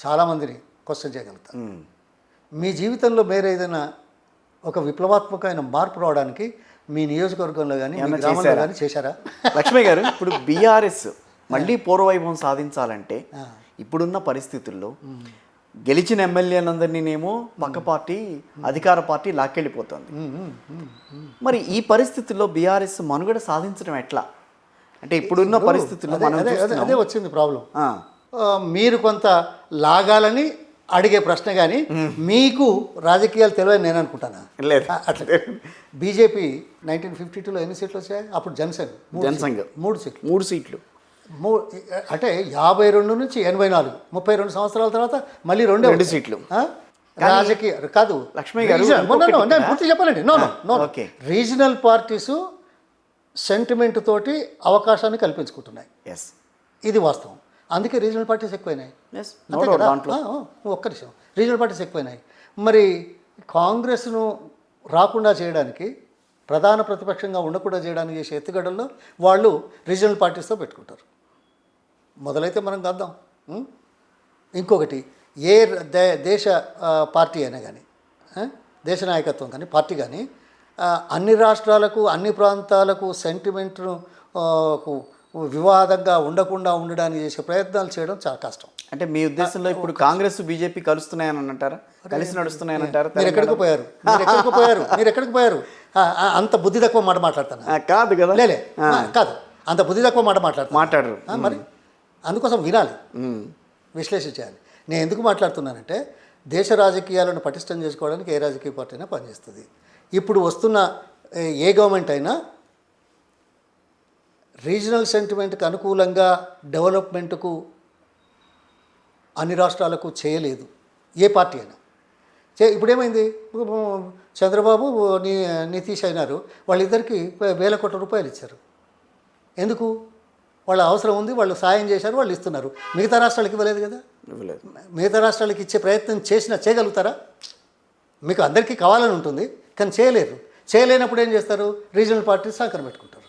చాలామందిని క్వశ్చన్ చేయగలుగుతారు. మీ జీవితంలో మీరు ఏదైనా ఒక విప్లవాత్మకమైన మార్పు రావడానికి మీ నియోజకవర్గంలో కానీ గ్రామంలో? కానీ చేశారా? లక్ష్మి గారు ఇప్పుడు బీఆర్ఎస్ మళ్ళీ పూర్వవైభవం సాధించాలంటే ఇప్పుడున్న పరిస్థితుల్లో గెలిచిన ఎమ్మెల్యేలందరినీనేమో పక్క పార్టీ అధికార పార్టీ లాక్కెళ్ళిపోతుంది. మరి ఈ పరిస్థితుల్లో బీఆర్ఎస్ మనుగడ సాధించడం ఎట్లా? అంటే ఇప్పుడున్న పరిస్థితుల్లో అదే- వచ్చింది ప్రాబ్లం మీరు కొంత లాగాలని అడిగే ప్రశ్న కానీ మీకు రాజకీయాలు తెలియని నేను అనుకుంటానా? లేదు. అట్లా. బీజేపీ నైన్టీన్ ఫిఫ్టీ టూలో ఎన్ని సీట్లు వచ్చాయి? అప్పుడు జనసంఘ్. సీట్లు. మూడు సీట్లు. మూడు సీట్లు. మూ అంటే యాభై రెండు నుంచి ఎనభై నాలుగు. ముప్పై రెండు సంవత్సరాల తర్వాత మళ్ళీ రెండే రెండు. సీట్లు. రాజకీయ కాదు. లక్ష్మీ గారు, నేను పూర్తి చెప్పాలండి no no okay. Regional parties sentiment తోటి అవకాశాన్ని కల్పించుకుంటున్నాయి. ఎస్ ఇది వాస్తవం. అందుకే రీజనల్ పార్టీస్ ఎక్కువైనాయి. ఒక్క నిమిషం. రీజనల్ పార్టీస్ ఎక్కువైనాయి. మరి కాంగ్రెస్ను రాకుండా చేయడానికి ప్రధాన ప్రతిపక్షంగా ఉండకుండా చేయడానికి చేసే ఎత్తుగడల్లో వాళ్ళు రీజనల్ పార్టీస్తో పెట్టుకుంటారు. మొదలైతే మనం కద్దాం? ఇంకొకటి ఏ దే- దేశ పార్టీ అయినా కానీ దేశ నాయకత్వం కానీ పార్టీ కానీ అన్ని రాష్ట్రాలకు అన్ని ప్రాంతాలకు సెంటిమెంట్ను వివాదంగా ఉండకుండా ఉండడానికి చేసే ప్రయత్నాలు చేయడం చాలా కష్టం. అంటే మీ ఉద్దేశంలో ఇప్పుడు కాంగ్రెస్ బీజేపీ కలుస్తున్నాయని అంటారా కలిసి నడుస్తున్నాయని అంటారా? మీరు ఎక్కడికి పోయారు? మీరు ఎక్కడికి పోయారు? మీరు ఎక్కడికి పోయారు? అంత బుద్ధి తక్కువ మాట మాట్లాడుతాను? కాదు కదా. లేలే కాదు. అంత బుద్ధి తక్కువ మాట మాట్లాడతాను? మాట్లాడరు. మరి అందుకోసం వినాలి. మ్మ్. విశ్లేషించాలి నేను ఎందుకు మాట్లాడుతున్నానంటే దేశ రాజకీయాలను పటిష్టం చేసుకోవడానికి ఏ రాజకీయ పార్టీ అయినా పనిచేస్తుంది. ఇప్పుడు వస్తున్న ఏ గవర్నమెంట్ అయినా రీజనల్ సెంటిమెంట్కి అనుకూలంగా డెవలప్మెంట్కు అన్ని రాష్ట్రాలకు చేయలేదు. ఏ పార్టీ అయినా. చే ఇప్పుడు ఏమైంది చంద్రబాబు ని నితీష్ అయినారు. వాళ్ళిద్దరికి వేల కోట్ల రూపాయలు ఇచ్చారు. ఎందుకు? వాళ్ళ అవసరం ఉంది వాళ్ళు సాయం చేశారు వాళ్ళు ఇస్తున్నారు. మిగతా రాష్ట్రాలకు ఇవ్వలేదు కదా? ఇవ్వలేదు. మిగతా రాష్ట్రాలకు ఇచ్చే ప్రయత్నం చేసినా చేయగలుగుతారా? మీకు అందరికీ కావాలని ఉంటుంది కానీ చేయలేరు. చేయలేనప్పుడు ఏం చేస్తారు? రీజనల్ పార్టీస్ సహకారం పెట్టుకుంటారు?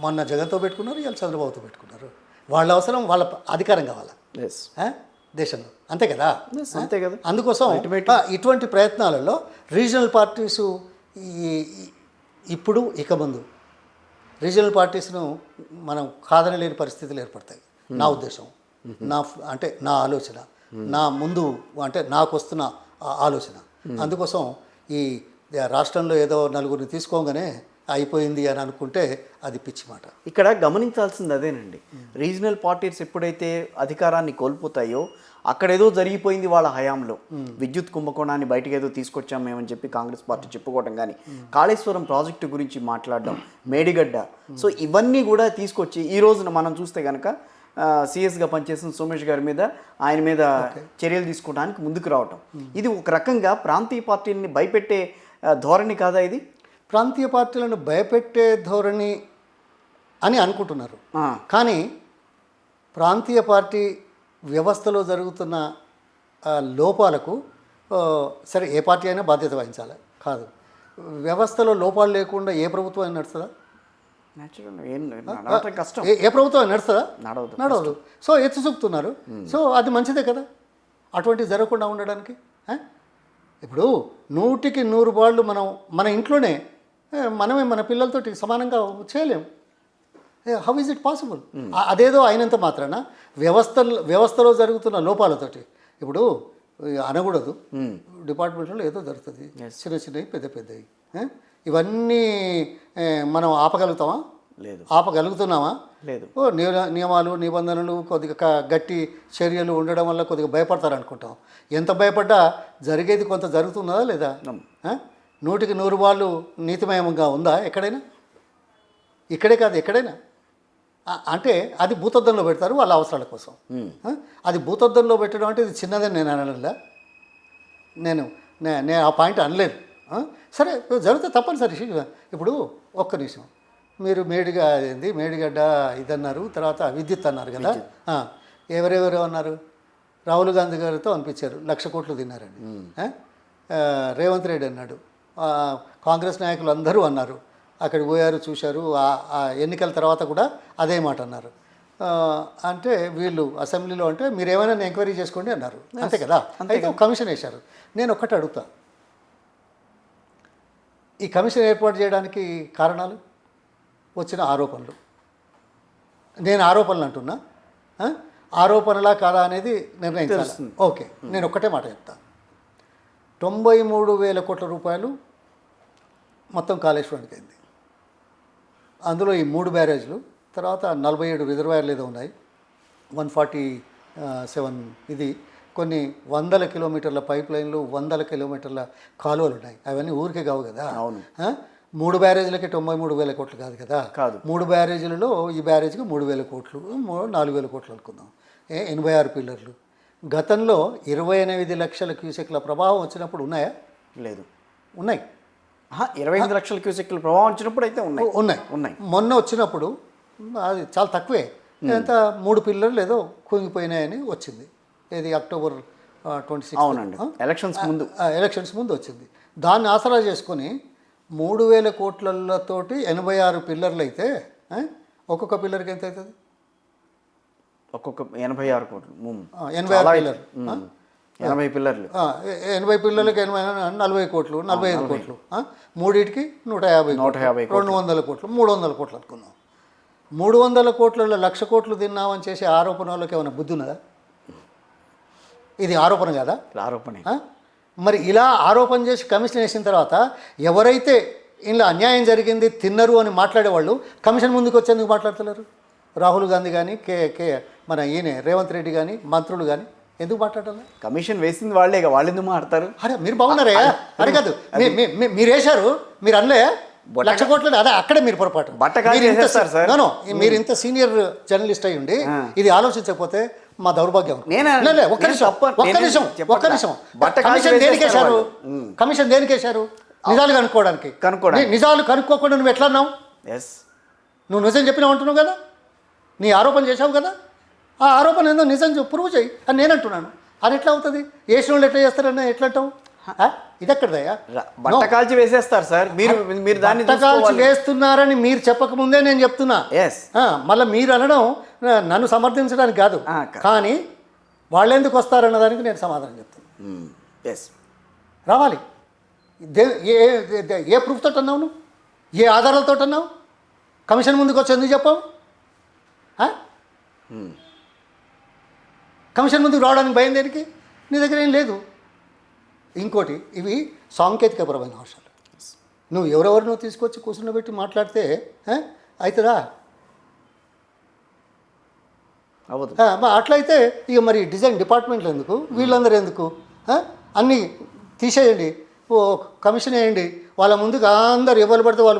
మొన్న జగన్తో పెట్టుకున్నారు ఇవాళ చంద్రబాబుతో పెట్టుకున్నారు. వాళ్ళ అవసరం వాళ్ళ అధికారం కావాలా? దేశంలో. అంతే కదా? అంతే కదా. అందుకోసం ఇటువంటి ప్రయత్నాలలో రీజనల్ పార్టీస్ ఇప్పుడు ఇక ముందు రీజనల్ పార్టీస్ను మనం కాదనలేని పరిస్థితులు ఏర్పడతాయి. నా ఉద్దేశం. నా ఫ్- అంటే నా ఆలోచన. నా ముందు అంటే నాకు వస్తున్న ఆలోచన. అందుకోసం ఈ రాష్ట్రంలో ఏదో నలుగురిని తీసుకోగానే అయిపోయింది అని అనుకుంటే అది పిచ్చి మాట. ఇక్కడ గమనించాల్సింది అదేనండి. రీజనల్ పార్టీస్ ఎప్పుడైతే అధికారాన్ని కోల్పోతాయో అక్కడ ఏదో జరిగిపోయింది వాళ్ళ హయాంలో. విద్యుత్ కుంభకోణాన్ని బయటకు ఏదో తీసుకొచ్చాం మేమని చెప్పి కాంగ్రెస్ పార్టీ చెప్పుకోవడం కానీ కాళేశ్వరం ప్రాజెక్టు గురించి మాట్లాడడం మేడిగడ్డ. సో ఇవన్నీ కూడా తీసుకొచ్చి ఈ రోజున మనం చూస్తే కనుక సిఎస్గా పనిచేసిన సోమేష్ గారి మీద ఆయన మీద చర్యలు తీసుకోవడానికి ముందుకు రావటం. ఇది ఒక రకంగా ప్రాంతీయ పార్టీని భయపెట్టే ధోరణి కాదా ఇది? ప్రాంతీయ పార్టీలను భయపెట్టే ధోరణి అని అనుకుంటున్నారు. కానీ ప్రాంతీయ పార్టీ వ్యవస్థలో జరుగుతున్న లోపాలకు సరే ఏ పార్టీ అయినా బాధ్యత వహించాలి. కాదు. వ్యవస్థలో లోపాలు లేకుండా ఏ ప్రభుత్వం అయినా నడుస్తుందా? కష్టం. ఏ ప్రభుత్వం అయినా నడుస్తుందా? నడవదు. నడవదు. సో ఎత్తు చూపుతున్నారు. సో అది మంచిదే కదా? అటువంటివి జరగకుండా ఉండడానికి? ఇప్పుడు నూటికి నూరు బాళ్ళు మనం మన ఇంట్లోనే మనమే మన పిల్లలతోటి సమానంగా చేయలేం. హౌ ఇస్ ఇట్ పాసిబుల్ అదేదో అయినంత మాత్రాన వ్యవస్థ వ్యవస్థలో జరుగుతున్న లోపాలతోటి. ఇప్పుడు అనకూడదు. డిపార్ట్మెంట్లో ఏదో జరుగుతుంది. చిన్న చిన్నవి పెద్ద పెద్దవి? ఇవన్నీ మనం ఆపగలుగుతామా? లేదు. ఆపగలుగుతున్నామా? లేదు. ఓ నియ- నియమాలు నిబంధనలు కొద్దిగా గట్టి చర్యలు ఉండడం వల్ల కొద్దిగా భయపడతారు అనుకుంటాం ఎంత భయపడ్డా జరిగేది కొంత జరుగుతున్నదా లేదా? నూటికి నూరు వాళ్ళు నీతిమయంగా ఉందా ఎక్కడైనా? ఇక్కడే కాదు ఎక్కడైనా? అంటే అది భూతద్దంలో పెడతారు వాళ్ళ అవసరాల కోసం? అది భూతద్దంలో పెట్టడం అంటే ఇది చిన్నదని నేను అనడంలా నేను నేను ఆ పాయింట్ అనలేదు? సరే జరిగితే తప్పనిసరి. ఇప్పుడు ఒక్క నిమిషం. మీరు మేడిగా ఏంది మేడిగడ్డ ఇదన్నారు తర్వాత విద్యుత్ అన్నారు కదా? ఎవరెవరు అన్నారు? రాహుల్ గాంధీ గారితో అనిపించారు. లక్ష కోట్లు? ఆ, రేవంత్ రెడ్డి అన్నాడు. కాంగ్రెస్ నాయకులు అందరూ అన్నారు. అక్కడికి పోయారు చూశారు. ఆ- ఎన్నికల తర్వాత కూడా అదే మాట అన్నారు. అంటే వీళ్ళు అసెంబ్లీలో అంటే మీరు ఏమైనా ఎంక్వైరీ చేసుకోండి అన్నారు. అంతే కదా? అయితే కమిషన్ వేశారు. నేను ఒక్కటి అడుగుతా. ఈ కమిషన్ ఏర్పాటు చేయడానికి కారణాలు? వచ్చిన ఆరోపణలు. నేను ఆరోపణలు అంటున్నా? ఆరోపణలా కాదా అనేది నిర్ణయించాలి? ఓకే. నేను ఒక్కటే మాట చెప్తా. తొంభై మూడు వేల కోట్ల రూపాయలు మొత్తం కాళేశ్వరానికి అయింది అందులో ఈ మూడు బ్యారేజ్లు తర్వాత నలభై ఏడు రిజర్వాయర్లు ఏదో ఉన్నాయి. వన్ ఫార్టీ సెవెన్ ఇది. కొన్ని వందల కిలోమీటర్ల పైప్ లైన్లు వందల కిలోమీటర్ల కాలువలు ఉన్నాయి. అవన్నీ ఊరికే కావు కదా. అవును. మూడు బ్యారేజీలకి తొంభై మూడు వేల కోట్లు కాదు కదా. కాదు. మూడు బ్యారేజీలలో ఈ బ్యారేజ్కి మూడు వేల కోట్లు నాలుగు వేల కోట్లు అనుకుందాం. ఏ ఎనభై ఆరు పిల్లర్లు. గతంలో ఇరవై ఎనిమిది లక్షల క్యూసెక్ల ప్రభావం వచ్చినప్పుడు ఉన్నాయా? లేదు. ఉన్నాయి. ఇరవై ఎనిమిది లక్షల క్యూసెక్ల ప్రభావం వచ్చినప్పుడు అయితే ఉన్నాయి. ఉన్నాయి. ఉన్నాయి. మొన్న వచ్చినప్పుడు అది చాలా తక్కువే. ఎంత? మూడు పిల్లలు ఏదో కుంగిపోయినాయని వచ్చింది. ఏది? అక్టోబర్ ట్వంటీ సిక్స్ అవునండి. ఎలక్షన్స్ ముందు. ఎలక్షన్స్ ముందు వచ్చింది. దాన్ని ఆసరా చేసుకొని మూడు వేల కోట్లతోటి ఎనభై ఆరు పిల్లర్లు అయితే ఒక్కొక్క పిల్లర్కి ఎంత అవుతుంది? ఒక్కొక్క ఎనభై ఆరు కోట్లు. ఎనభై ఆరు ఉమ్. ఎనభై పిల్లర్లు. ఎనభై పిల్లలకి ఎనభై నలభై కోట్లు నలభై ఐదు కోట్లు. మూడింటికి నూట యాభై నూట యాభై రెండు వందల కోట్లు మూడు వందల కోట్లు అనుకున్నాం. మూడు వందల కోట్లలో లక్ష కోట్లు తిన్నామని చేసే ఆరోపణ వాళ్ళకి ఏమైనా బుద్ధి ఉన్నదా? ఇది ఆరోపణ కదా? ఆరోపణే? మరి ఇలా ఆరోపణ చేసి కమిషన్ వేసిన తర్వాత ఎవరైతే ఇలా అన్యాయం జరిగింది తిన్నరు అని మాట్లాడేవాళ్ళు కమిషన్ ముందుకు వచ్చేందుకు మాట్లాడతలేరు? రాహుల్ గాంధీ కానీ కే కే మన ఈయన రేవంత్ రెడ్డి కానీ మంత్రులు కానీ ఎందుకు మాట్లాడాలి? కమిషన్ వేసింది వాళ్ళే వాళ్ళు ఎందుకు మాట్లాడతారు? అరే మీరు బాగున్నారే? అరే కాదు మీరు వేశారు మీరు అనలే. లక్ష కోట్లు అదే అక్కడే మీరు పొరపాటు. బట్టకాలు మీరు ఇంత సీనియర్ జర్నలిస్ట్ అయి ఉండి ఇది ఆలోచించకపోతే మా దౌర్భాగ్యం. ఒక్క నిమిషం ఒక్క నిమిషం. ఒక్క నిమిషం. కమిషన్ దేనికి చేసేస్తారు వేశారు వాళ్ళు. కమిషన్ దేనికి వేశారు నిజాలు కనుక్కోవడానికి. కనుక్కోవడానికి. ని- నిజాలు కనుక్కోకుండా నువ్వు ఎట్లా అన్నావు? నువ్వు నిజం చెప్పినావు అంటున్నావు కదా? నీ ఆరోపణ చేశావు కదా? ఆ ఆరోపణ ఏందో నిజం ప్రూవ్ చేయి. అని నేను అంటున్నాను అది ఎట్లా అవుతుంది? వేసిన వాళ్ళు ఎట్లా చేస్తారని ఎట్లా అంటావు? ఇది ఎక్కడదయ్యా బట్ట కాల్చి వేసేస్తారు సార్. మీరు మీరు దాన్ని పట్టకాల్చి వేస్తున్నారని మీరు చెప్పకముందే నేను చెప్తున్నా. ఎస్ మళ్ళీ మీరు అనడం నన్ను సమర్థించడానికి కాదు. కానీ వాళ్ళు ఎందుకు వస్తారన్న దానికి నేను సమాధానం చెప్తాను ఎస్ రావాలి. దే ఏ ఏ- ప్రూఫ్ తోటి అన్నావు నువ్వు? ఏ ఆధారాలతో అన్నావు కమిషన్ ముందుకు వచ్చి ఎందుకు చెప్పావు? కమిషన్ ముందుకు రావడానికి భయం దేనికి? నీ దగ్గర ఏం లేదు. ఇంకోటి ఇవి సాంకేతికపరమైన అంశాలు నువ్వు ఎవరెవరినో తీసుకొచ్చి కూర్చుండబెట్టి మాట్లాడితే అవుతుందా అవ్వదు. అట్లయితే ఇక మరి డిజైన్ డిపార్ట్మెంట్లు ఎందుకు? వీళ్ళందరూ ఎందుకు? అన్నీ తీసేయండి. ఓ కమిషన్ వేయండి. వాళ్ళ ముందుకు అందరు ఎవరు పడితే వాళ్ళు